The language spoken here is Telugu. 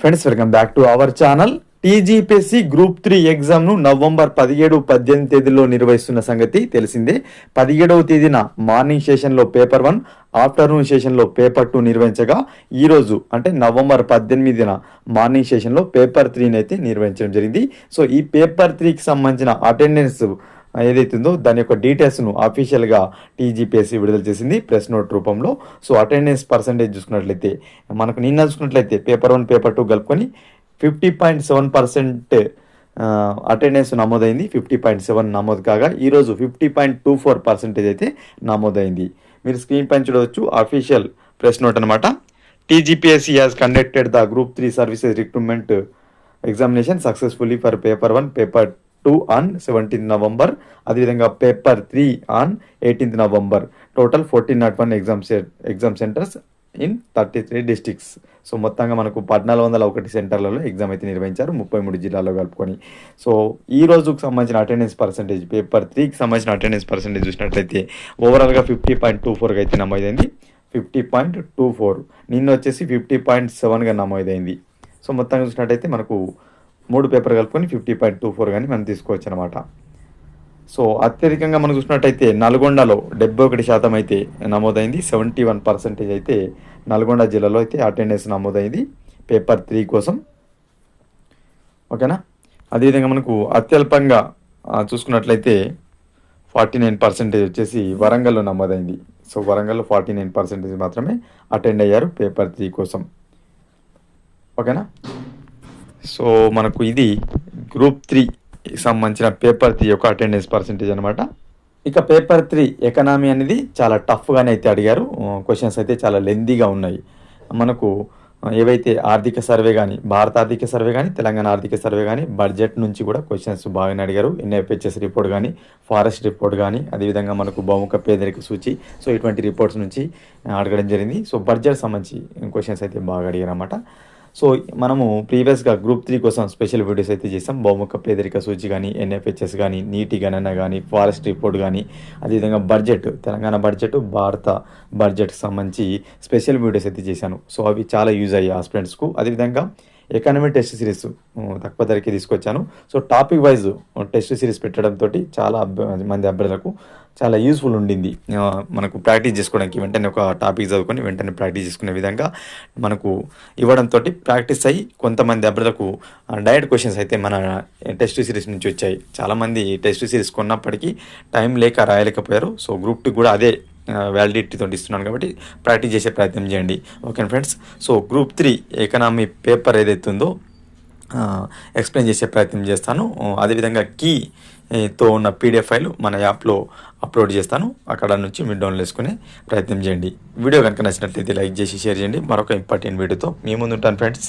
Friends welcome back to our channel TGPSC group three ఎగ్జామ్ను November పదిహేడు పద్దెనిమిది తేదీలో నిర్వహిస్తున్న సంగతి తెలిసిందే. పదిహేడవ తేదీన మార్నింగ్ సెషన్లో పేపర్ వన్ ఆఫ్టర్నూన్ సెషన్లో పేపర్ టూ నిర్వహించగా ఈ రోజు అంటే నవంబర్ పద్దెనిమిదిన మార్నింగ్ సెషన్లో పేపర్ త్రీని అయితే నిర్వహించడం జరిగింది. సో ఈ పేపర్ త్రీకి సంబంధించిన అటెండెన్స్ ఏదైతుందో దాని యొక్క డీటెయిల్స్ను అఫీషియల్గా టీజీపీఎస్సీ విడుదల చేసింది ప్రెస్ నోట్ రూపంలో. సో అటెండెన్స్ పర్సంటేజ్ చూసుకున్నట్లయితే మనకు నిన్న చూసుకున్నట్లయితే పేపర్ వన్ పేపర్ టూ కలుపుకొని fifty point seven percent attendance నమోదైంది. ఫిఫ్టీ పాయింట్ సెవెన్ నమోదు కాగా ఈరోజు fifty point two four percentage అయితే నమోదైంది. మీరు స్క్రీన్ పైన చూడవచ్చు అఫీషియల్ ప్రెస్ నోట్ అనమాట TGPSC has conducted the group three services recruitment examination successfully for paper one paper two on seventeenth November అదేవిధంగా paper three on eighteenth November total fourteen naught one exam exam centres in thirty three districts so మొత్తంగా మనకు పద్నాలుగు వందల ఒకటి సెంటర్లలో ఎగ్జామ్ అయితే నిర్వహించారు ముప్పై మూడు జిల్లాల్లో కలుపుకొని. సో ఈ రోజుకు సంబంధించిన అటెండెన్స్ పర్సెంటేజ్ పేపర్ త్రీకి సంబంధించిన అటెండెన్స్ పర్సెంటేజ్ చూసినట్లయితే ఓవరాల్గా ఫిఫ్టీ పాయింట్ టూ ఫోర్గా అయితే నమోదైంది. ఫిఫ్టీ పాయింట్ టూ ఫోర్ నిన్న వచ్చేసి ఫిఫ్టీ పాయింట్ సెవెన్గా నమోదైంది. సో మొత్తంగా చూసినట్టయితే మనకు మూడు పేపర్ కలుపుకొని ఫిఫ్టీ పాయింట్ టూ ఫోర్ కానీ మనం తీసుకోవచ్చు అనమాట సో అత్యధికంగా మనం చూసినట్టయితే నల్గొండలో డెబ్బై ఒకటి శాతం అయితే నమోదైంది సెవెంటీ వన్ పర్సెంటేజ్ అయితే నల్గొండ జిల్లాలో అయితే అటెండెన్స్ నమోదైంది పేపర్ త్రీ కోసం. ఓకేనా? అదేవిధంగా మనకు అత్యల్పంగా చూసుకున్నట్లయితే ఫార్టీ నైన్ పర్సెంటేజ్ వచ్చేసి వరంగల్లో నమోదైంది. సో వరంగల్లో ఫార్టీ నైన్ పర్సెంటేజ్ మాత్రమే అటెండ్ అయ్యారు పేపర్ త్రీ కోసం. ఓకేనా? సో మనకు ఇది గ్రూప్ త్రీ సంబంధించిన పేపర్ త్రీ యొక్క అటెండెన్స్ పర్సంటేజ్ అనమాట ఇక పేపర్ త్రీ ఎకనామీ అనేది చాలా టఫ్గానే అయితే అడిగారు. క్వశ్చన్స్ అయితే చాలా లెందీగా ఉన్నాయి. మనకు ఏవైతే ఆర్థిక సర్వే కానీ భారత ఆర్థిక సర్వే కానీ తెలంగాణ ఆర్థిక సర్వే కానీ బడ్జెట్ నుంచి కూడా క్వశ్చన్స్ బాగానే అడిగారు. ఎన్ఎఫ్హెచ్ఎస్ రిపోర్ట్ కానీ ఫారెస్ట్ రిపోర్ట్ కానీ అదేవిధంగా మనకు బహుముఖ పేదరిక సూచి సో ఇటువంటి రిపోర్ట్స్ నుంచి అడగడం జరిగింది. సో బడ్జెట్ సంబంధించి క్వశ్చన్స్ అయితే బాగా అడిగారు అనమాట సో మనము ప్రీవియస్గా గ్రూప్ త్రీ కోసం స్పెషల్ వీడియోస్ అయితే చేసాం బహుముఖ పేదరిక సూచి కానీ ఎన్ఎఫ్హెచ్ఎస్ కానీ నీటి గణన కానీ ఫారెస్ట్ రిపోర్ట్ కానీ అదేవిధంగా బడ్జెట్ తెలంగాణ బడ్జెట్ భారత బడ్జెట్ సంబంధించి స్పెషల్ వీడియోస్ అయితే చేశాను. సో అవి చాలా యూజ్ అయ్యాయి ఆ స్టూడెంట్స్కు. అదేవిధంగా ఎకానమీ టెస్ట్ సిరీస్ తక్కువ ధరకే తీసుకొచ్చాను. So topic wise test series పెట్టడంతో చాలా మంది అభ్యర్థులకు చాలా యూస్ఫుల్ ఉండింది. మనకు ప్రాక్టీస్ చేసుకోవడానికి వెంటనే ఒక టాపిక్ చదువుకొని వెంటనే ప్రాక్టీస్ చేసుకునే విధంగా మనకు ఇవ్వడంతో ప్రాక్టీస్ అయ్యి కొంతమంది అభ్యర్థులకు డైరెక్ట్ క్వశ్చన్స్ అయితే మన టెస్ట్ సిరీస్ నుంచి వచ్చాయి. చాలామంది టెస్ట్ సిరీస్ కొన్నప్పటికీ టైం లేక రాయలేకపోయారు. సో గ్రూప్ టూ కూడా అదే వ్యాలిడిటీతో ఇస్తున్నాను కాబట్టి ప్రాక్టీస్ చేసే ప్రయత్నం చేయండి. Okay friends so group three economy paper ఏదైతే ఉందో ఎక్స్ప్లెయిన్ చేసే ప్రయత్నం చేస్తాను. అదేవిధంగా కీ తో ఉన్న పీడిఎఫ్ ఫైల్ మన యాప్లో అప్లోడ్ చేస్తాను. అక్కడ నుంచి మీరు డౌన్లోడ్ చేసుకునే ప్రయత్నం చేయండి. వీడియో కనుక నచ్చినట్లయితే లైక్ చేసి షేర్ చేయండి. మరొక ఇంపార్టెంట్ వీడియోతో మీ ముందు ఉంటాను ఫ్రెండ్స్